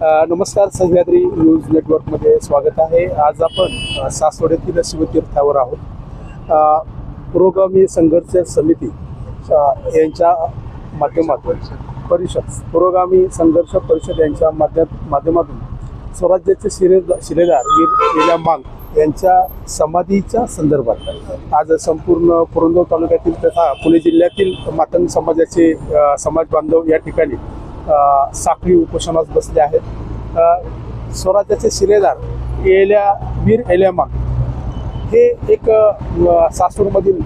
नमस्कार सह्याद्री न्यूज नेटवर्कमध्ये स्वागत आहे. आज आपण सासवड्यातील शिवतीर्थावर आहोत. पुरोगामी संघर्ष समिती यांच्या माध्यमातून परिषद पुरोगामी संघर्ष परिषद यांच्या माध्यम माध्यमातून स्वराज्याचे शिरे शिलेदार वीर गेल्या मांग यांच्या समाधीच्या संदर्भात आज संपूर्ण पुरंदर तालुक्यातील तथा पुणे जिल्ह्यातील मातंग समाजाचे समाज बांधव या ठिकाणी साखळी उपोषणास बसले आहेत. स्वराज्याचे शिलेदार एल्या वीर एल्यामा हे एक सासूरमधील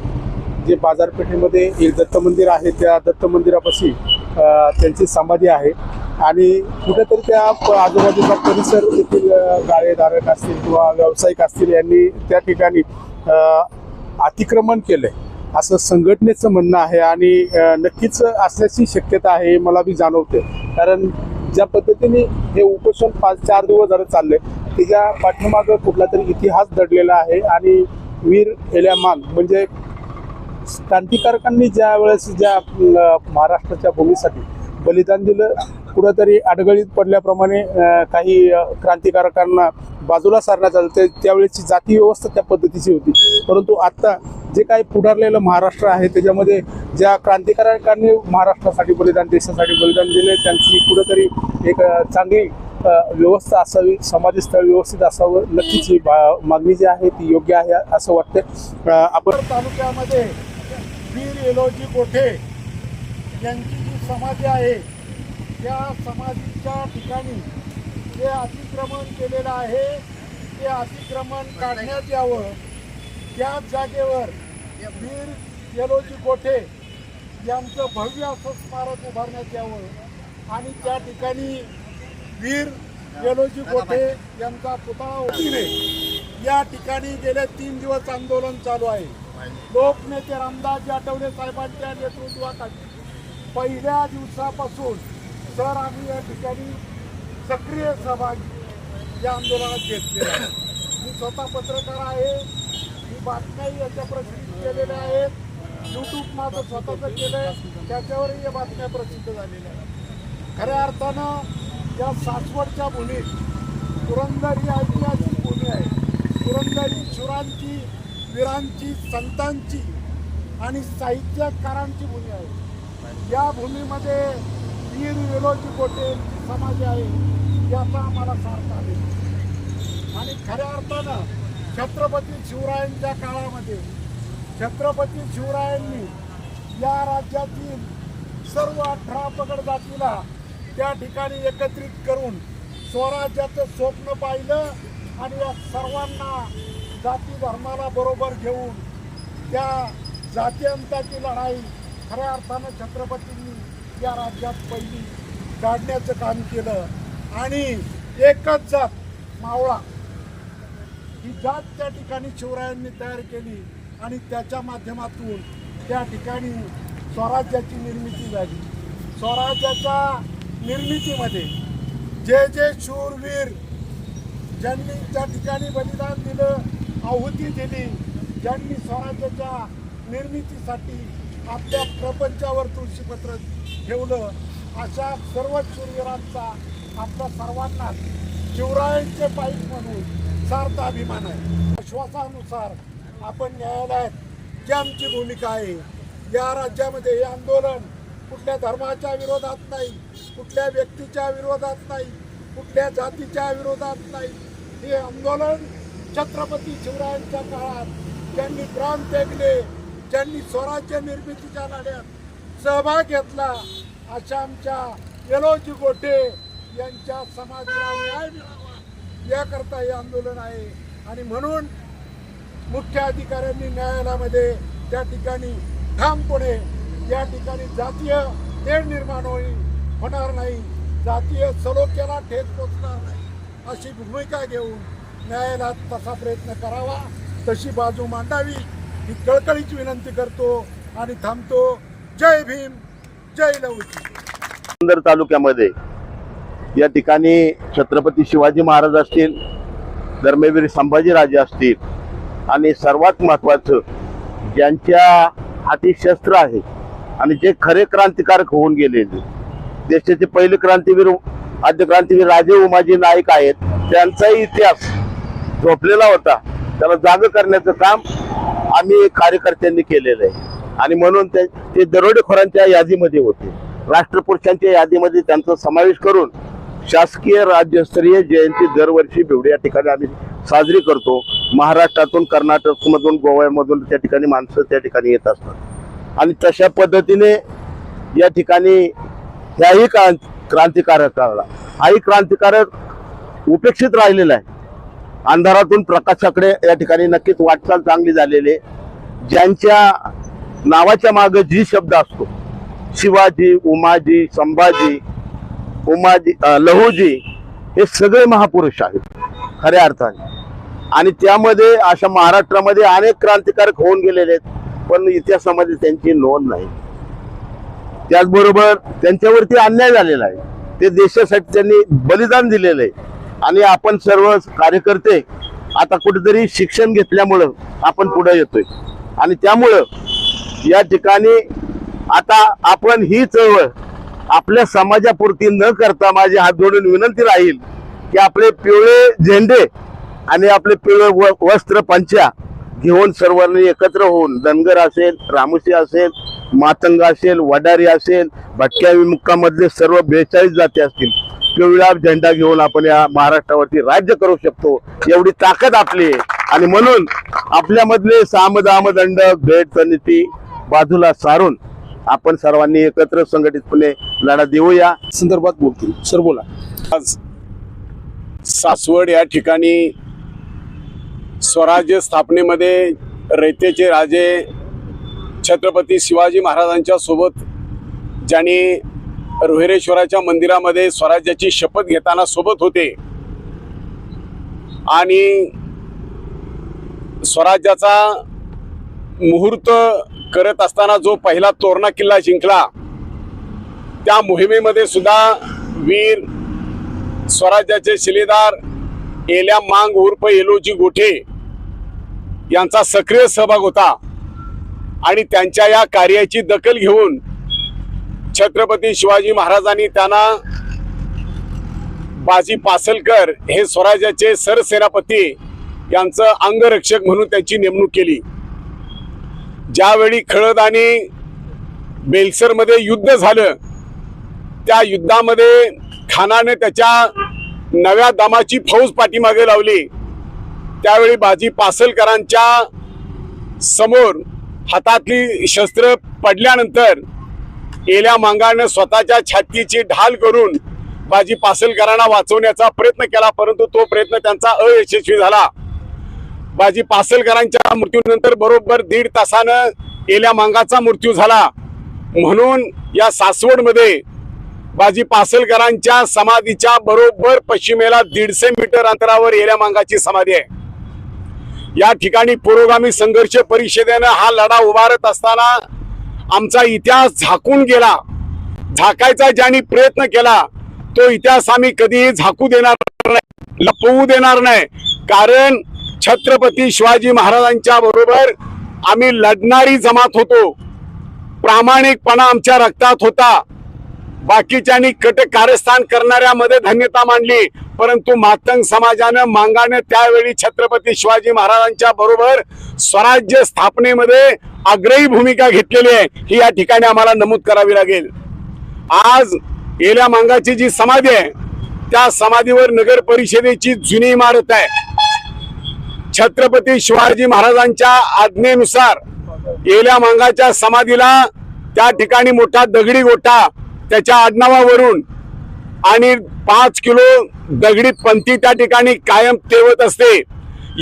जे बाजारपेठेमध्ये एक दत्त मंदिर आहे त्या दत्त मंदिरापाशी त्यांची समाधी आहे. आणि कुठेतरी त्या आजूबाजूचा परिसर येथील गाळेधारक असतील किंवा व्यावसायिक असतील यांनी त्या ठिकाणी अतिक्रमण अतिक्रमण आहे असं संघटनेचं म्हणणं आहे आणि नक्कीच असल्याची शक्यता आहे मला बी जाणवते. कारण ज्या पद्धतीने हे उपोषण पाच चार दिवस झालं चाललंय त्याच्या पाठीमागं कुठला तरी इतिहास दडलेला आहे आणि वीर एल्यामान म्हणजे क्रांतिकारकांनी ज्या वेळेस ज्या महाराष्ट्राच्या भूमीसाठी बलिदान दिलं कुठंतरी अडगळीत पडल्याप्रमाणे काही क्रांतिकारकांना बाजूला सारण्यात आलं ते त्यावेळेची जाती व्यवस्था त्या पद्धतीची होती. परंतु आत्ता जे काही पुढारलेलं महाराष्ट्र आहे त्याच्यामध्ये ज्या क्रांतिकारकांनी महाराष्ट्रासाठी बलिदान देशासाठी बलिदान दिले त्यांची कुठंतरी एक चांगली व्यवस्था असावी समाधीस्थळ व्यवस्थित असावं नक्कीच ही मागणी जी आहे ती योग्य आहे असं वाटतं आपण तालुक्यामध्ये वीर एलोजी कोठे यांची जी समाधी आहे त्या समाधीच्या ठिकाणी जे अतिक्रमण केलेलं आहे ते अतिक्रमण काढण्यात यावं. त्याच जागेवर वीर येलोजी कोठे यांचं भव्य असं स्मारक उभारण्यात यावं. आणि त्या ठिकाणी वीर येलोजी कोठे यांचा पुतळा उभारणे. या ठिकाणी गेले तीन दिवस आंदोलन चालू आहे. लोकनेते रामदास आठवले साहेबांच्या नेतृत्वाखाली पहिल्या दिवसापासून सर आम्ही या ठिकाणी सक्रिय सहभागी या आंदोलनात घेतले मी स्वतः पत्रकार आहे. बातम्याही याच्या प्रसिद्ध केलेल्या आहेत. यूट्यूब माझं स्वतःचं केलं आहे त्याच्यावरही या बातम्या प्रसिद्ध झालेल्या आहेत. खऱ्या अर्थानं या सासवडच्या भूमीत पुरंदर ही ऐतिहासिक भूमी आहे पुरंदर ही शुरांची वीरांची संतांची आणि साहित्यकारांची भूमी आहे. या भूमीमध्ये वीर विलोजी कोटे समाज आहे याचा आम्हाला सार्थ आले आणि खऱ्या अर्थानं छत्रपती शिवरायांच्या काळामध्ये छत्रपती शिवरायांनी या राज्यातील सर्व अठरा पगड जातीला त्या ठिकाणी एकत्रित करून स्वराज्याचं स्वप्न पाहिलं आणि या सर्वांना जाती धर्माला बरोबर घेऊन त्या जातीअंताची लढाई खऱ्या अर्थानं छत्रपतींनी या राज्यात पहिली काढण्याचं काम केलं. आणि एकच जात मावळा. ही जात त्या ठिकाणी शिवरायांनी तयार केली आणि त्याच्या माध्यमातून त्या ठिकाणी स्वराज्याची निर्मिती झाली. स्वराज्याच्या निर्मितीमध्ये जे जे शूरवीर ज्यांनी त्या ठिकाणी बलिदान दिलं आहुती दिली ज्यांनी स्वराज्याच्या निर्मितीसाठी आपल्या प्रपंचावर तुळशीपत्र ठेवलं अशा सर्व शूरवीरांचा आपल्या सर्वांना शिवरायांचे पाईप म्हणून सार्थ अभिमान आहे. विश्वासानुसार आपण न्यायालयात जी आमची भूमिका आहे या राज्यामध्ये हे आंदोलन कुठल्या धर्माच्या विरोधात नाही कुठल्या व्यक्तीच्या विरोधात नाही कुठल्या जातीच्या विरोधात नाही. हे आंदोलन छत्रपती शिवरायांच्या काळात ज्यांनी प्राण त्यागले ज्यांनी स्वराज्य निर्मितीच्या लढ्यात सहभाग घेतला अशा आमच्या यलोजी गोटे यांच्या समाधीला न्याय मिळावा. याकरता हे आंदोलन आहे. आणि म्हणून मुख्य अधिकाऱ्यांनी न्यायालयामध्ये त्या ठिकाणी ठामपणे या ठिकाणी जातीय तेढ निर्माण होईल होणार नाही. जातीय सलोख्याला ठेच पोचणार नाही. अशी भूमिका घेऊन न्यायालयात तसा प्रयत्न करावा. तशी बाजू मांडावी. ही कळकळीची विनंती करतो आणि थांबतो. जय भीम. जय लवची तालुक्यामध्ये या ठिकाणी छत्रपती शिवाजी महाराज असतील धर्मवीर संभाजीराजे असतील आणि सर्वात महत्वाचं ज्यांच्या हाती शस्त्र आहे आणि जे खरे क्रांतिकारक होऊन गेलेले देशाचे पहिले क्रांतीवीर आद्य क्रांतीवीर राजे उमाजी नाईक आहेत त्यांचाही इतिहास झोपलेला होता. त्याला जाग करण्याचं काम आम्ही कार्यकर्त्यांनी केलेलं आहे. आणि म्हणून ते ते दरोडेखोरांच्या यादीमध्ये होते. राष्ट्रपुरुषांच्या यादीमध्ये त्यांचा समावेश करून शासकीय राज्यस्तरीय जयंती दरवर्षी बिवडी या ठिकाणी आम्ही साजरी करतो. महाराष्ट्रातून कर्नाटकमधून गोव्यामधून त्या ठिकाणी माणसं त्या ठिकाणी येत असतात. आणि तशा पद्धतीने या ठिकाणी ह्याही क्रां क्रांतिकारकाला हाही क्रांतिकारक उपेक्षित राहिलेला आहे. अंधारातून प्रकाशाकडे या ठिकाणी नक्कीच वाटचाल चांगली झालेली आहे. ज्यांच्या नावाच्या मागे जी शब्द असतो शिवाजी उमाजी संभाजी उमाजी लहूजी हे सगळे महापुरुष आहेत खऱ्या अर्थाने. आणि त्यामध्ये अशा महाराष्ट्रामध्ये अनेक क्रांतिकारक होऊन गेलेले आहेत पण इतिहासामध्ये त्यांची नोंद नाही. त्याचबरोबर त्यांच्यावरती अन्याय झालेला आहे. ते देशासाठी त्यांनी बलिदान दिलेलं आहे. आणि आपण सर्व कार्यकर्ते आता कुठेतरी शिक्षण घेतल्यामुळं आपण पुढे येतोय. आणि त्यामुळं या ठिकाणी आता आपण ही चळवळ आपल्या समाजापुरती न करता माझी हात जोडून विनंती राहील की आपले पिवळे झेंडे आणि आपले पिवळे व- वस्त्र पंचा घेऊन सर्वांनी एकत्र होऊन धनगर असेल रामुशी असेल मातंग असेल वडारी असेल भटक्या विमुक्कामधले सर्व बेचाळीस जाती असतील पिवळा झेंडा घेऊन आपण या महाराष्ट्रावरती राज्य करू शकतो. एवढी ताकद आपली आहे. आणि म्हणून आपल्यामधले सामदामदंड भेट समिती बाजूला सारून आपण सर्वांनी एकत्र संघटितपणे लढा देऊया. संदर्भात बोलतील सर बोला. आज सासवड या ठिकाणी स्वराज्य स्थापनेमध्ये रयतेचे राजे छत्रपती शिवाजी महाराजांच्या सोबत ज्यांनी रोहिरेश्वराच्या मंदिरामध्ये स्वराज्याची शपथ घेताना सोबत होते आणि स्वराज्याचा मुहूर्त करत असताना जो पहिला तोरणा किल्ला जिंकला त्या मोहिमेमध्ये सुद्धा वीर स्वराज्याचे शिलेदार एल्या मांग उर्फ एलोजी गोठे यांचा सक्रिय सहभाग होता आणि त्यांच्या या कार्याची दखल घेऊन छत्रपती शिवाजी महाराजांनी त्यांना बाजी पासलकर हे स्वराज्याचे सरसेनापती यांचं अंगरक्षक म्हणून त्यांची नेमणूक केली. ज्यावेळी खळद आणि बेलसरमध्ये युद्ध झालं त्या युद्धामध्ये खानाने त्याच्या नव्या दमाची फौज पाठीमागे लावली. त्यावेळी बाजी पासलकरांच्या समोर हातातली शस्त्र पडल्यानंतर एल्या मांगाने स्वतःच्या छातीची ढाल करून बाजी पासलकरांना वाचवण्याचा प्रयत्न केला परंतु तो प्रयत्न त्यांचा अयशस्वी झाला. बाजी पासलकरांच्या मृत्यूनंतर बरोबर दीड तासानं एल्या मांगाचा मृत्यू झाला. म्हणून या सासवडमध्ये बाजी पासलकरांच्या समाधीच्या बरोबर पश्चिमेला दीडशे मीटर अंतरावर येल्या मांगाची समाधी आहे. या ठिकाणी पुरोगामी संघर्ष परिषदेनं हा लढा उभारत असताना आमचा इतिहास झाकून गेला. झाकायचा ज्यांनी प्रयत्न केला तो इतिहास आम्ही कधीही झाकू देणार नाही लपवू देणार नाही. कारण छत्रपती शिवाजी महाराजांच्या बरोबर आम्ही लढणारी जमात होतो. प्रामाणिकपणा आमच्या रक्तात होता. बाकीच्यांनी कट कारस्थान करणाऱ्यामध्ये धन्यता मांडली. परंतु मातंग समाजानं मांगानं त्यावेळी छत्रपती शिवाजी महाराजांच्या बरोबर स्वराज्य स्थापनेमध्ये अग्रही भूमिका घेतलेली आहे. ही या ठिकाणी आम्हाला नमूद करावी लागेल. आज येल्या मांगाची जी समाधी आहे त्या समाधीवर नगर परिषदेची जुनी इमारत आहे. छत्रपती शिवाजी महाराजांच्या आज्ञेनुसार येल्या मांगाच्या समाधीला त्या ठिकाणी मोठा दगडी गोटा त्याच्या आडनावावरून आणि पाच किलो दगडी पंथी त्या ठिकाणी कायम तेवत असते.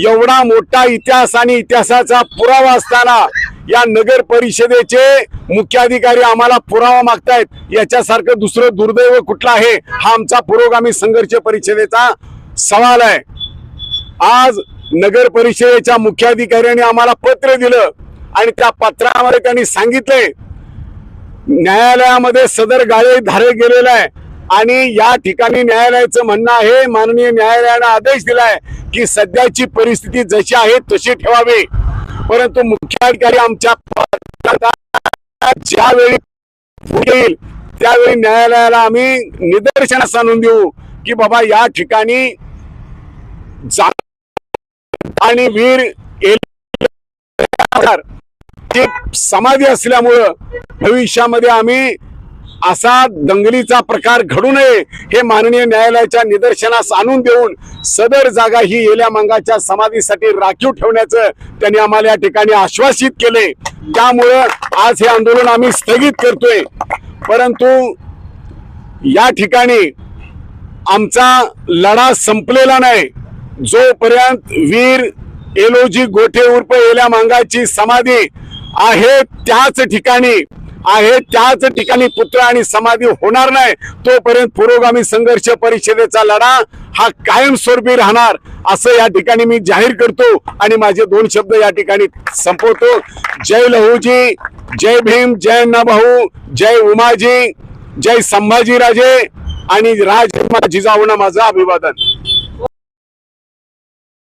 एवढा मोठा इतिहास आणि इतिहासाचा पुरावा असताना या नगर परिषदेचे मुख्याधिकारी आम्हाला पुरावा मागतायत. याच्यासारखं दुसरं दुर्दैव कुठलं आहे? हा आमचा पुरोगामी संघर्ष परिषदेचा सवाल आहे. आज नगर परिषदेच्या मुख्याधिकाऱ्यांनी आम्हाला पत्र दिलं आणि त्या पत्रामध्ये त्यांनी सांगितले न्यायालयामध्ये सदर गाळे धारे गेलेला आहे. आणि या ठिकाणी न्यायालयाचं म्हणणं आहे माननीय न्यायालयानं आदेश दिलाय की सध्याची परिस्थिती जशी आहे तशी ठेवावी. परंतु मुख्याधिकारी आमच्या ज्यावेळी येईल त्यावेळी न्यायालयाला आम्ही निदर्शनास आणून देऊ की बाबा या ठिकाणी जा आणि वीर समाधी असल्यामुळं भविष्यामध्ये आम्ही असा दंगलीचा प्रकार घडू नये हे माननीय न्यायालयाच्या निदर्शनास आणून देऊन सदर जागा ही येल्या मंगाच्या समाधीसाठी राखीव ठेवण्याचं त्यांनी आम्हाला या ठिकाणी आश्वासित केले. त्यामुळं आज हे आंदोलन आम्ही स्थगित करतोय. परंतु या ठिकाणी आमचा लढा संपलेला नाही. जोपर्यंत वीर एलोजी गोठे उर्फ एल्या मांगाची समाधी आहे त्याच ठिकाणी आहे त्याच ठिकाणी पुत्र आणि समाधी होणार नाही तोपर्यंत पुरोगामी संघर्ष परिषदेचा लढा हा कायमस्वरूपी राहणार असं या ठिकाणी मी जाहीर करतो आणि माझे दोन शब्द या ठिकाणी संपवतो. जय लहूजी जय भीम जय नभाऊ जय उमाजी जय संभाजीराजे आणि राज जिजाऊना माझं अभिवादन.